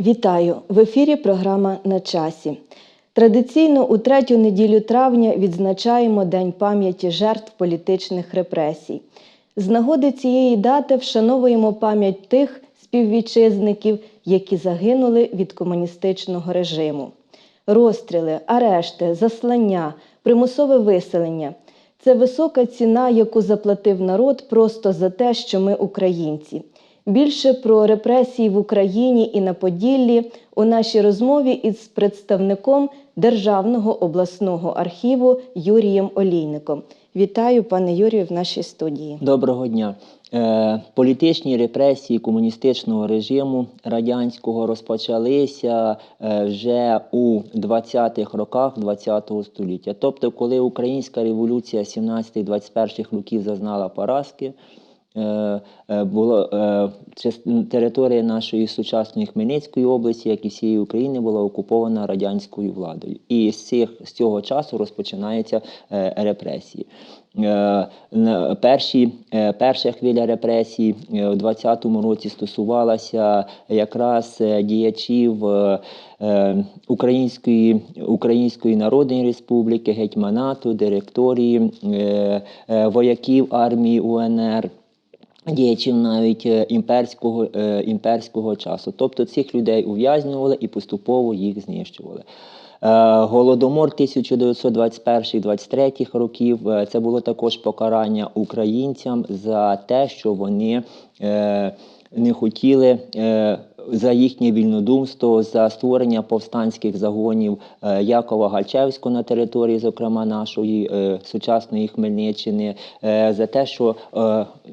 Вітаю! В ефірі програма на часі. Традиційно у третю неділю травня відзначаємо День пам'яті жертв політичних репресій. З нагоди цієї дати вшановуємо пам'ять тих співвітчизників, які загинули від комуністичного режиму. Розстріли, арешти, заслання, примусове виселення це висока ціна, яку заплатив народ просто за те, що ми українці. Більше про репресії в Україні і на Поділлі у нашій розмові із представником Державного обласного архіву Юрієм Олійником. Вітаю, пане Юрію, в нашій студії. Доброго дня. Е, Політичні репресії комуністичного режиму радянського розпочалися е, вже у 20-х роках ХХ століття. Тобто, коли Українська революція 17-21 років зазнала поразки, е, е, було, е, територія нашої сучасної Хмельницької області, як і всієї України, була окупована радянською владою. І з, цих, з цього часу розпочинаються репресії. Перші, перша хвиля репресій у 20-му році стосувалася якраз діячів Української, Української Народної Республіки, гетьманату, директорії, вояків армії УНР діячів навіть е, імперського, е, імперського часу. Тобто цих людей ув'язнювали і поступово їх знищували. Е, Голодомор 1921-23 років це було також покарання українцям за те, що вони не хотіли за їхнє вільнодумство, за створення повстанських загонів е, Якова Гальчевського на території, зокрема нашої е, сучасної Хмельниччини, е, за те, що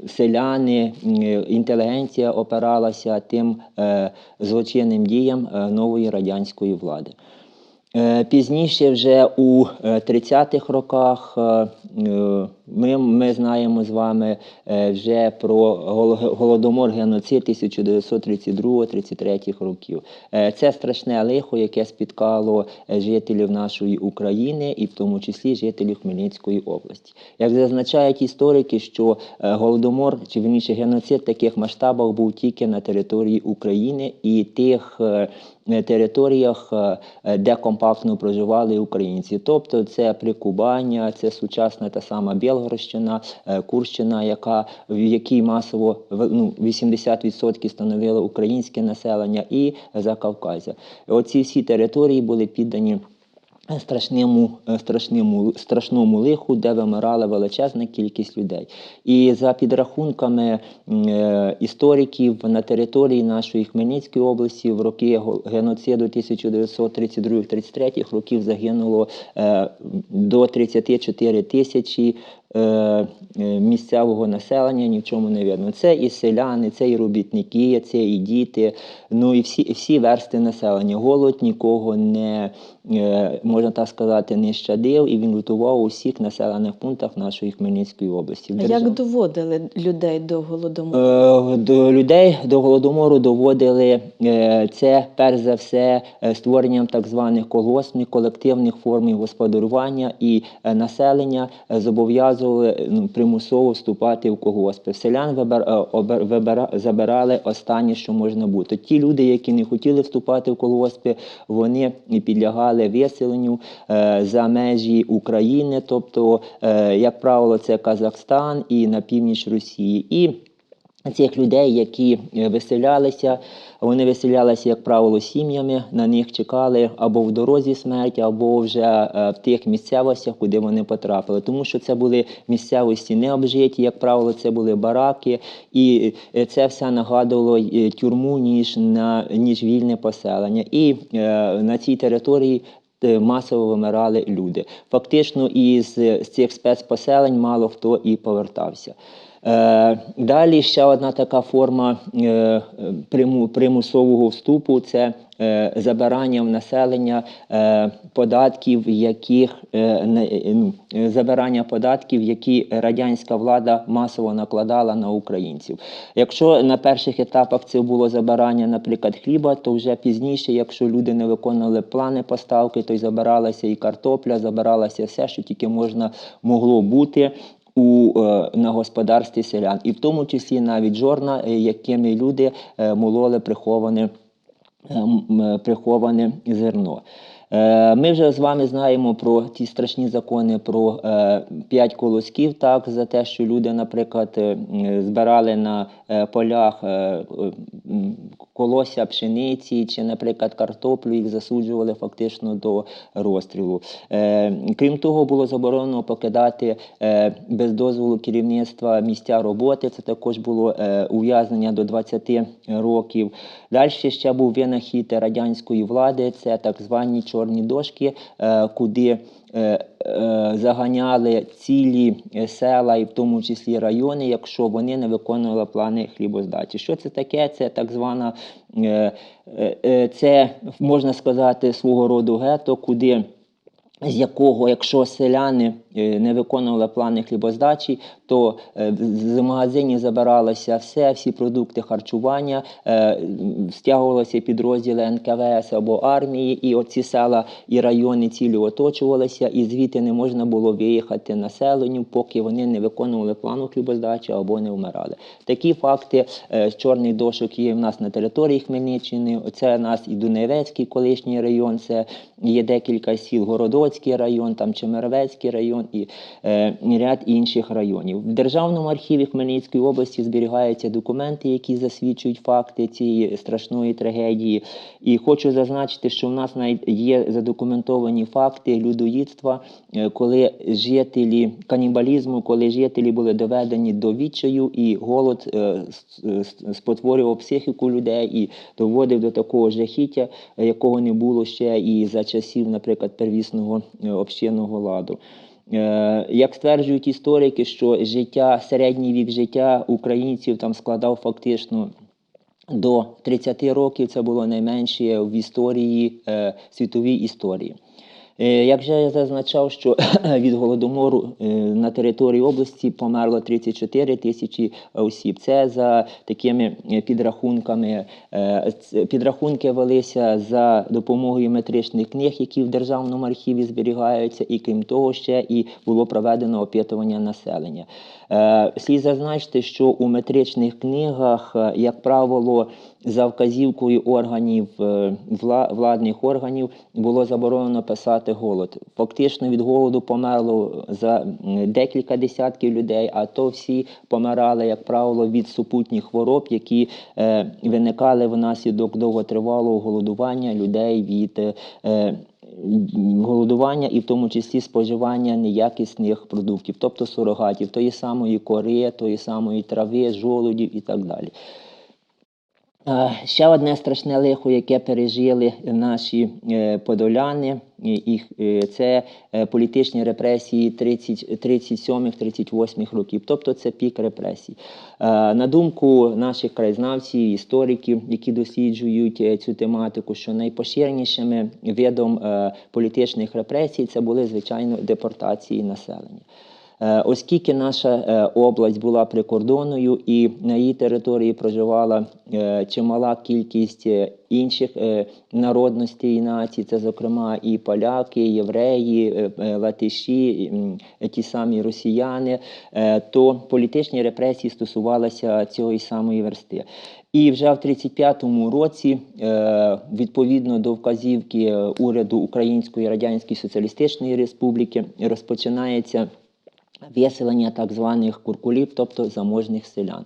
селяни, інтелігенція опиралася тим злочинним діям нової радянської влади. Пізніше, вже у е, 30-х роках, ми, ми знаємо з вами е, вже про голодомор геноцид 1932-33 років. Е, Це страшне лихо, яке спіткало е, жителів нашої України і в тому числі жителів Хмельницької області. Як зазначають історики, що голодомор чи вірніше геноцид в таких масштабах був тільки на території України і тих. територіях, де компактно проживали українці. Тобто це Прикубання, це сучасна та сама Білгородщина, е, Курщина, яка, в якій масово ну, 80% становило українське населення, і Закавказя. Оці всі території були піддані страшному, е, страшному, страшному лиху, де вимирала величезна кількість людей. І за підрахунками е, істориків на території нашої Хмельницької області в роки геноциду 1932-33 років загинуло е, до 34 тисячі е, е, місцевого населення, ні в чому не видно. Це і селяни, це і робітники, це і діти, ну і всі, всі версти населення. Голод нікого не, е, можна так сказати, не щадив, і він лютував у всіх населених пунктах нашої Хмельницької області. А як доводили людей до голодомору? Е, До людей до голодомору доводили е, це перш за все е, створенням так званих колгоспних колективних форм господарювання і е, населення е, зобов'язували е, ну, примусово вступати в когоспи. Селян вибер е, вибира- забирали останнє, що можна бути. Ті люди, які не хотіли вступати в колгоспи, вони підлягали виселенню е, за межі України, тобто, як правило, це Казахстан і на північ Росії. І Цих людей, які е, виселялися, вони виселялися, як правило, сім'ями. На них чекали або в дорозі смерть, або вже е, в тих місцевостях, куди вони потрапили. Тому що це були місцевості необжиті, як правило, це були бараки, і е, це все нагадувало тюрму ніж на ніж вільне поселення. І на цій території. Масово вимирали люди. Фактично, із з цих спецпоселень мало хто і повертався. Е, Далі ще одна така форма е, примусового вступу це е, забирання в населення податків, яких ну, забирання податків, які радянська влада масово накладала на українців. Якщо на перших етапах це було забирання, наприклад, хліба, то вже пізніше, якщо люди не виконували плани поставки, то й забиралася і картопля, забиралося все, що тільки можна могло бути у, е, на господарстві селян, і в тому числі навіть жорна, е, якими люди е, мололи приховане е, приховане зерно. Е, Ми вже з вами знаємо про ті страшні закони про е, п'ять колосків, так, за те, що люди, наприклад, е, збирали на полях колосся пшениці чи, наприклад, картоплю, їх засуджували фактично до розстрілу. Крім того, було заборонено покидати без дозволу керівництва місця роботи. Це також було ув'язнення до 20 років. Далі ще був винахід радянської влади, це так звані чорні дошки, е, куди е, е, заганяли цілі села, і в тому числі райони, якщо вони не виконували плани хлібоздачі. Що це таке? Це так звана, це можна сказати, свого роду гето, куди з якого, якщо селяни не виконували плани хлібоздачі, то е, з- магазинів забиралося все, всі продукти харчування, е, стягувалися підрозділи НКВС або армії, і оці села і райони цілі оточувалися, і звідти не можна було виїхати населенню, поки вони не виконували плану хлібоздачі або не вмирали. Такі факти е, з чорних дошок є в нас на території Хмельниччини. Це у нас і Дунайвецький колишній район, це є декілька сіл, Городоцький район, там Чемеровецький район і е, ряд інших районів. В Державному архіві Хмельницької області зберігаються документи, які засвідчують факти цієї страшної трагедії. І хочу зазначити, що в нас навіть є задокументовані факти людоїдства, е, коли жителі канібалізму, коли жителі були доведені до відчаю, і голод е, спотворював психіку людей і доводив до такого жахіття, якого не було ще і за часів, наприклад, первісного е, общинного ладу. Е, Як стверджують історики, що життя, середній вік життя українців там складав фактично до 30 років, це було найменше в історії, е, світовій історії. Е, Як вже я зазначав, що від голодомору е, на території області померло 34 тисячі осіб. Це за такими е, підрахунками. Підрахунки велися за допомогою метричних книг, які в державному архіві зберігаються, і крім того, ще і було проведено опитування населення. Е, Слід зазначити, що у метричних книгах, е, як правило, за вказівкою органів е, владних органів було заборонено писати голод. Фактично від голоду померло за декілька десятків людей, а то всі помирали, як правило, від супутніх хвороб, які виникали внаслідок довготривалого голодування людей від. Голодування і в тому числі споживання неякісних продуктів, тобто сурогатів, тої самої кори, тої самої трави, жолудів і так далі. Е, Ще одне страшне лихо, яке пережили наші е, подоляни, і- е, це політичні репресії 30 37-38 років, тобто це пік репресій. На думку наших краєзнавців, істориків, які досліджують цю тематику, що найпоширенішими видом політичних репресій це були звичайно депортації населення. Е, Оскільки наша е, область була прикордонною і на її території проживала е, чимала кількість інших народностей і націй, це зокрема і поляки, і євреї, латиші, ті самі росіяни, то політичні репресії стосувалися цієї самої версти. І вже в 35-му році, відповідно до вказівки уряду Української Радянської Соціалістичної Республіки, розпочинається виселення так званих куркулів, тобто заможних селян.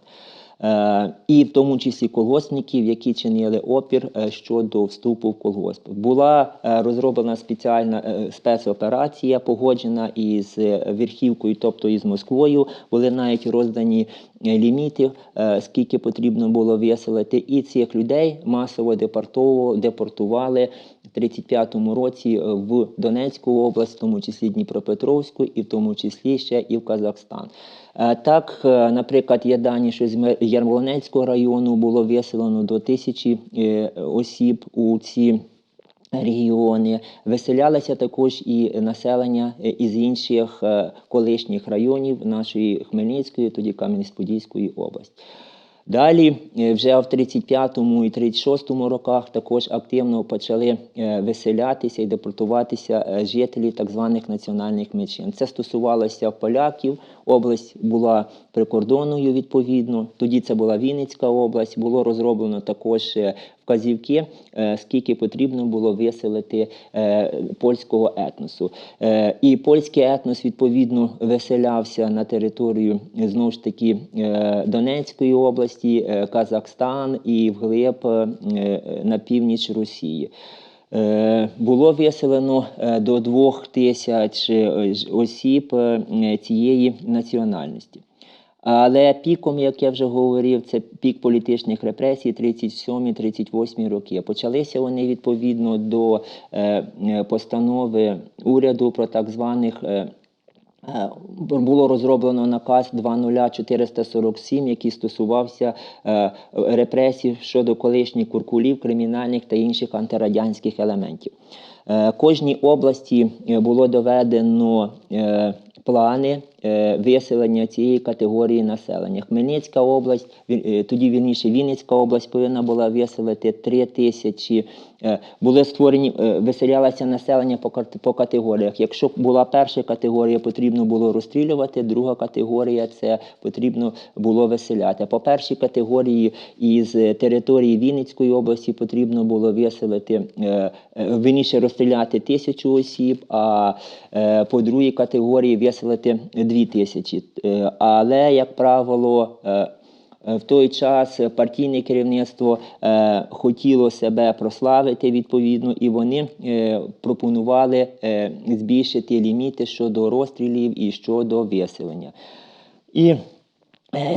Е, І в тому числі колгоспників, які чинили опір е, щодо вступу в колгосп. Була е, розроблена спеціальна спецоперація, погоджена із верхівкою, тобто із Москвою. Були навіть роздані е, ліміти, е, скільки потрібно було виселити. І цих людей масово депортували в 35-му році е, в Донецьку область, в тому числі Дніпропетровську, і в тому числі ще і в Казахстан. Так, наприклад, є дані, що з Ярмолинецького району було виселено до тисячі осіб у ці регіони. Виселялося також і населення е, із інших е, колишніх районів нашої Хмельницької, тоді Кам'янець-Подільської області. Далі, е, вже в 35-му і 36-му роках також активно почали виселятися і депортуватися жителі так званих національних меншин. Це стосувалося поляків. Область була прикордонною відповідно. Тоді це була Вінницька область. Було розроблено також вказівки, е, скільки потрібно було виселити е, польського етносу. Е, І польський етнос відповідно виселявся на територію знову ж таки Донецької області, Казахстан і вглиб на північ Росії. Було виселено до двох тисяч осіб цієї національності. Але піком, як я вже говорив, це пік політичних репресій 37-38 роки. Почалися вони відповідно до е, е, постанови уряду про так званих. е, Було розроблено наказ 20447, який стосувався репресій щодо колишніх куркулів, кримінальних та інших антирадянських елементів. Е, Кожній області е, було доведено е, плани виселення цієї категорії населення. Хмельницька область, тоді вірніше Вінницька область повинна була виселити 3 тисячі. Були створені, виселялося населення по, категоріях. Якщо була перша категорія, потрібно було розстрілювати, друга категорія це потрібно було виселяти. По першій категорії із території Вінницької області потрібно було виселити, вірніше розстріляти тисячу осіб, а е, по другій категорії виселити дві тисячі. Е, Але, як правило, е, В той час партійне керівництво е, хотіло себе прославити відповідно, і вони е, пропонували е, збільшити ліміти щодо розстрілів і щодо виселення. І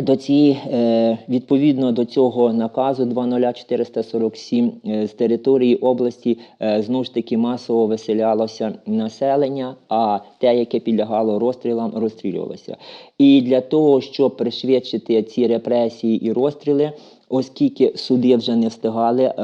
до цієї, е, відповідно до цього наказу 20447 е, з території області е, знову ж таки масово виселялося населення, а те, яке підлягало розстрілам, розстрілювалося. І для того, щоб пришвидшити ці репресії і розстріли, оскільки суди вже не встигали. Е,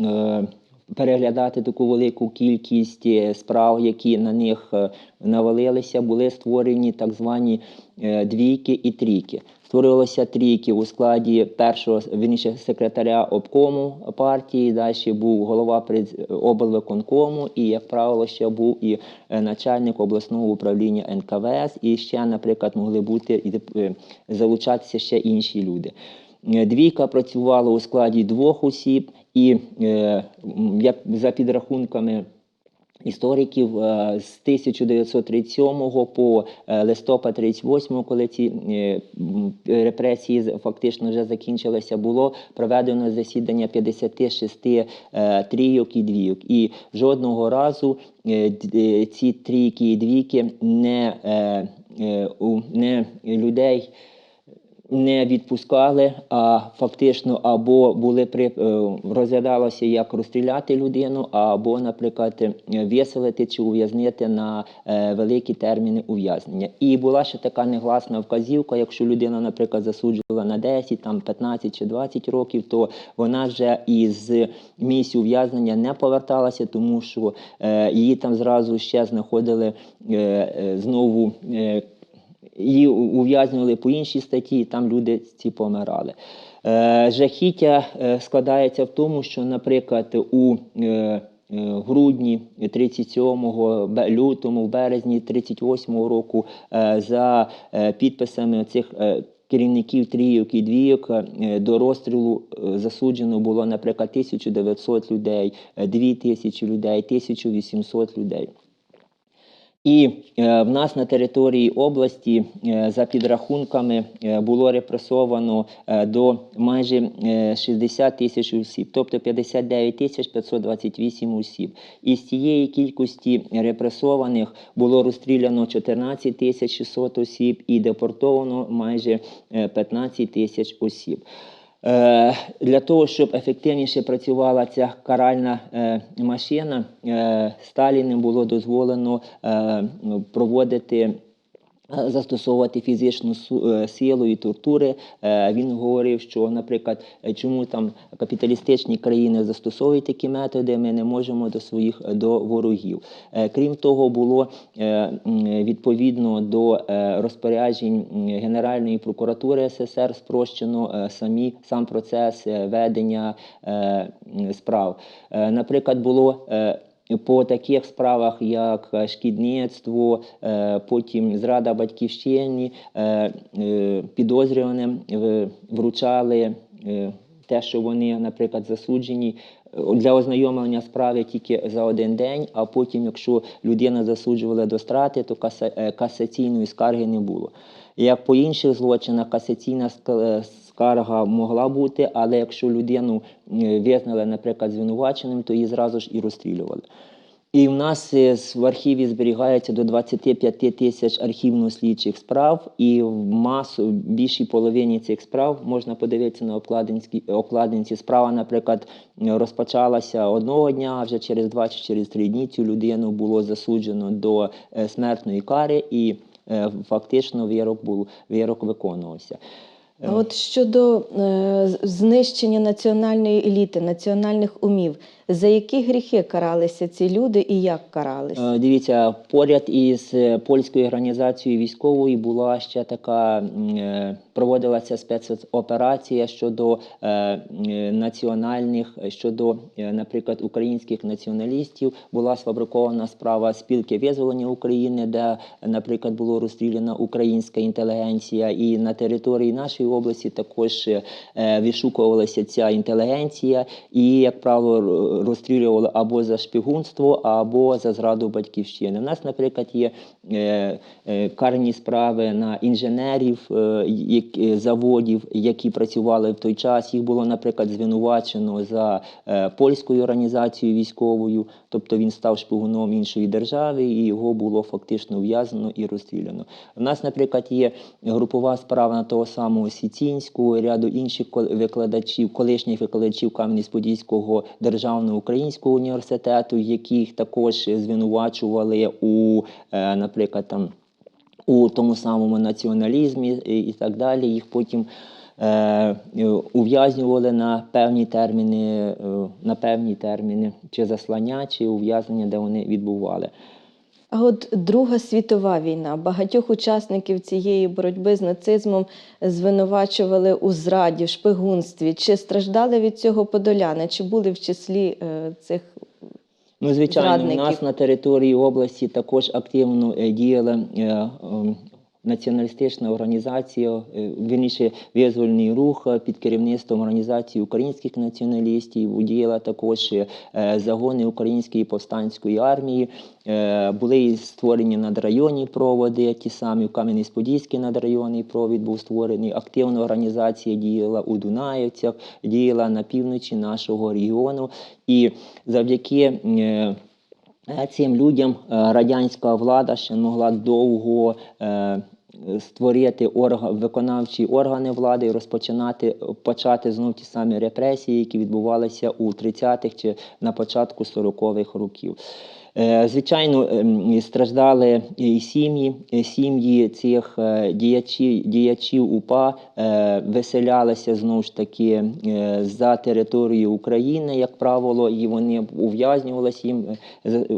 е, переглядати таку велику кількість е, справ, які на них е, навалилися, були створені так звані е, двійки і трійки. Створилося трійки у складі першого вірніше, секретаря обкому партії. Далі був голова облвиконкому, і, як правило, ще був і е, начальник обласного управління НКВС. І ще, наприклад, могли бути і е, залучатися ще інші люди. Е, Двійка працювала у складі двох осіб, і як за підрахунками істориків, е, з 1937 по е, листопад 38, коли ці е, репресії фактично вже закінчилися, було проведено засідання 56 е, трійок і двійок. І жодного разу ці трійки і двійки не, не людей не відпускали, а фактично або були при е, розглядалося як розстріляти людину, або, наприклад, виселити чи ув'язнити на е, великі терміни ув'язнення. І була ще така негласна вказівка, якщо людина, наприклад, засуджувала на 10, там 15 чи 20 років, то вона вже із місць ув'язнення не поверталася, тому що е, її там зразу ще знаходили знову. Її ув'язнювали по іншій статті, і там люди ці помирали. Е, жахіття е, складається в тому, що, наприклад, у е, грудні 37-го, лютому, в березні 38-го року за підписами цих керівників трійок і двійок до розстрілу засуджено було, наприклад, 1900 людей, е, 2000 людей, 1800 людей. І е, в нас на території області е, за підрахунками е, було репресовано до майже е, 60 тисяч осіб, тобто 59 тисяч 528 осіб. Із цієї кількості репресованих було розстріляно 14 тисяч 600 осіб і депортовано майже е, 15 тисяч осіб. Е, Для того, щоб ефективніше працювала ця каральна е, машина, е, Сталіним було дозволено е, проводити застосовувати фізичну е, силу і тортури. Е, Він говорив, що, наприклад, е, чому там капіталістичні країни застосовують такі методи, ми не можемо до своїх е, до ворогів. Е, Крім того, було е, відповідно до е, розпоряджень Генеральної прокуратури СССР спрощено е, самі сам процес е, ведення е, справ. Е, Наприклад, було е, по таких справах, як шкідництво, е, потім зрада батьківщині, е, е, підозрюваним вручали те, що вони, наприклад, засуджені для ознайомлення справи тільки за один день, а потім, якщо людина засуджувала до страти, то касаційної скарги не було. Як по інших злочинах, касаційна скарга могла бути, але якщо людину е, визнали, наприклад, звинуваченим, то її зразу ж і розстрілювали. І в нас е, в архіві зберігається до 25 тисяч архівно-слідчих справ, і в масу в більшій половині цих справ можна подивитися на обкладинці. Справа, наприклад, розпочалася одного дня, а вже через два чи через три дні цю людину було засуджено до е, смертної кари, і фактично вирок був вирок виконувався. От щодо е, знищення національної еліти, національних умів, за які гріхи каралися ці люди і як каралися? Е, Дивіться, поряд із е, польською організацією військовою була ще така е, проводилася спецоперація щодо національних, щодо, наприклад, українських націоналістів. Була сфабрикована справа спілки визволення України, де, наприклад, було розстріляна українська інтелігенція, і на території нашої області також вишукувалася ця інтелігенція, і, як правило, розстрілювали або за шпигунство, або за зраду батьківщини. У нас, наприклад, є е, е, карні справи на інженерів е, заводів, які працювали в той час. Їх було, наприклад, звинувачено за польською організацією військовою, тобто він став шпигуном іншої держави, і його було фактично ув'язнено і розстріляно. У нас, наприклад, є групова справа на того самого Сіцінського, ряду інших викладачів, колишніх викладачів Кам'янець-Подільського державного українського університету, яких також звинувачували у, е, наприклад, там у тому самому націоналізмі і, так далі. Їх потім е, ув'язнювали на певні терміни, е, на певні терміни, чи заслання, чи ув'язнення, де вони відбували. А от Друга світова війна. Багатьох учасників цієї боротьби з нацизмом звинувачували у зраді, в шпигунстві. Чи страждали від цього подоляни? Чи були в числі е, цих Ну, звичайно, у нас на території області також активно діяли? діяла е, е, націоналістична організація, е, вірніше визвольний рух е, під керівництвом організації українських націоналістів. Діяла також е, загони української повстанської армії. Були створені надрайонні проводи, ті самі в Кам'янець-Подільський надрайонний провід був створений. Активна організація діяла у Дунаївцях, діяла на півночі нашого регіону. І завдяки Цим людям радянська влада ще могла довго створити орга, виконавчі органи влади і розпочинати почати знов ті самі репресії, які відбувалися у 30-х чи на початку 40-х років. Е, Звичайно, ем, страждали і сім'ї, сім'ї цих е, діячів, діячів УПА е, виселялися знову ж таки за територію України, як правило, і вони ув'язнювалися, їм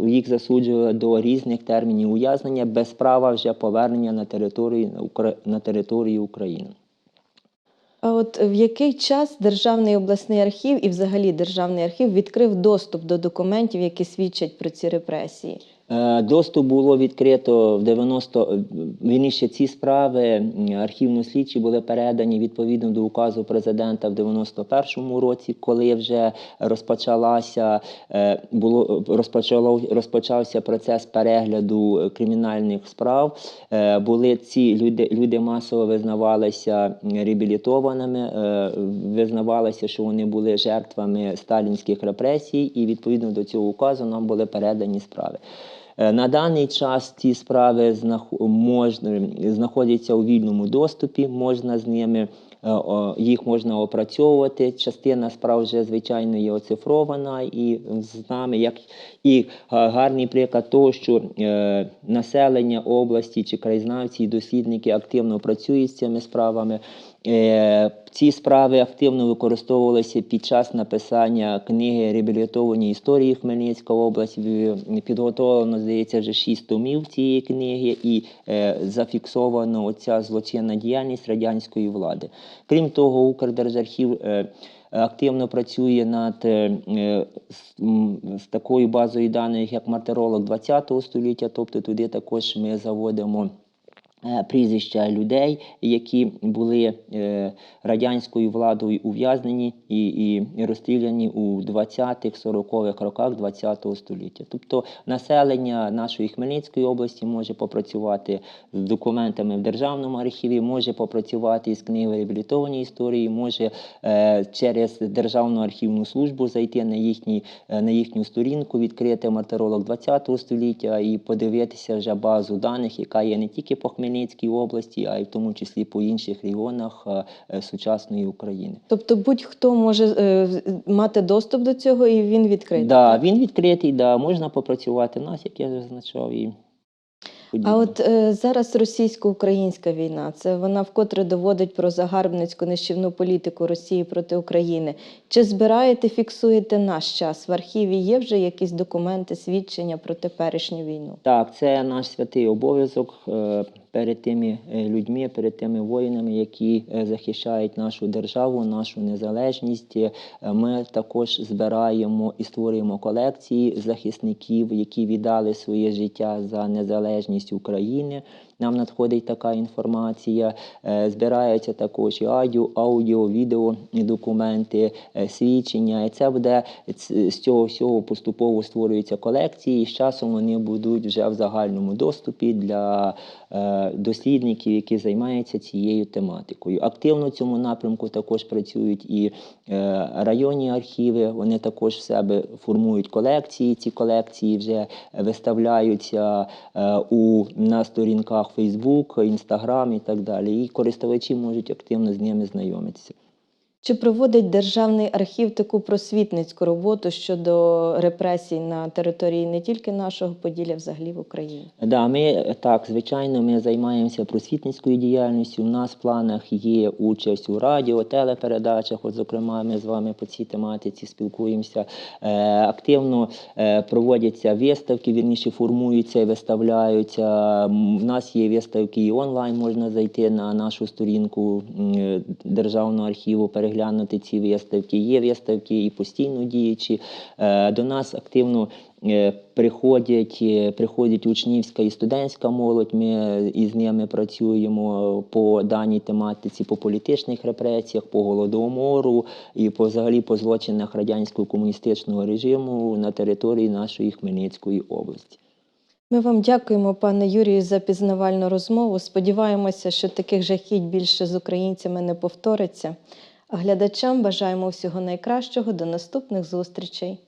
їх засуджували до різних термінів ув'язнення без права вже повернення на територію на територію України. А от в який час Державний обласний архів і взагалі Державний архів відкрив доступ до документів, які свідчать про ці репресії? Е, Доступ було відкрито в 90, вірніше ці справи архівно-слідчі були передані відповідно до указу президента в 91-му році, коли вже розпочалася е, було розпочало розпочався процес перегляду кримінальних справ. Е, Були ці люди, люди масово визнавалися реабілітованими, визнавалося, що вони були жертвами сталінських репресій, і відповідно до цього указу нам були передані справи. Е, На даний час ці справи знах- знаходяться у вільному доступі, можна з ними е, їх можна опрацьовувати. Частина справ вже звичайно є оцифрована і з нами, як і гарний приклад того, що е, населення області чи краєзнавці і дослідники активно працюють з цими справами. Е, Ці справи активно використовувалися під час написання книги реабілітовані історії Хмельницької області. Підготовлено, здається, вже шість томів цієї книги і е, зафіксовано оця злочинна діяльність радянської влади. Крім того, Укрдержархів е, активно працює над е, е, з, такою базою даних, як мартиролог ХХ століття, тобто туди також ми заводимо. Е, Прізвища людей, які були е, радянською владою ув'язнені і, і, розстріляні у 20-х, 40-х роках ХХ століття. Тобто населення нашої Хмельницької області може попрацювати з документами в державному архіві, може попрацювати з книгою реабілітовані історії, може е, через Державну архівну службу зайти на, їхні, на їхню сторінку, відкрити мартиролог ХХ століття і подивитися вже базу даних, яка є не тільки по Хмельницькій області, а й в тому числі по інших регіонах е, е, сучасної України. Тобто будь-хто може е, мати доступ до цього і він відкритий. Да, так? він відкритий, да, можна попрацювати в нас, як я зазначав, і А от е, зараз російсько-українська війна, це вона вкотре доводить про загарбницьку нищівну політику Росії проти України. Чи збираєте, фіксуєте наш час? В архіві є вже якісь документи, свідчення про теперішню війну? Так, це наш святий обов'язок е, перед тими е, людьми, перед тими воїнами, які е, захищають нашу державу, нашу незалежність. Е, Ми також збираємо і створюємо колекції захисників, які віддали своє життя за незалежність України. Нам надходить така інформація. Збираються також і аудіо, аудіо, відео документи, свідчення. І це буде з цього всього поступово створюються колекції, і з часом вони будуть вже в загальному доступі для дослідників, які займаються цією тематикою. Активно в цьому напрямку також працюють і е, районні архіви. Вони також в себе формують колекції. Ці колекції вже виставляються е, у на сторінках Facebook, Instagram і так далі. І користувачі можуть активно з ними знайомитися. Чи проводить державний архів таку просвітницьку роботу щодо репресій на території не тільки нашого Поділля, взагалі в Україні? Да, ми так, звичайно, ми займаємося просвітницькою діяльністю. У нас в планах є участь у радіо, телепередачах. От, зокрема, ми з вами по цій тематиці спілкуємося. Е, активно е, проводяться виставки, вірніше формуються і виставляються. У нас є виставки і онлайн, можна зайти на нашу сторінку е, Державного архіву, переглянути ці виставки. Є виставки і постійно діючі. Е, До нас активно е, приходять, е, приходять учнівська і студентська молодь. Ми із ними працюємо по даній тематиці, по політичних репресіях, по голодомору і по взагалі по злочинах радянського комуністичного режиму на території нашої Хмельницької області. Ми вам дякуємо, пане Юрію, за пізнавальну розмову. Сподіваємося, що таких жахіть більше з українцями не повториться. А глядачам бажаємо всього найкращого до наступних зустрічей.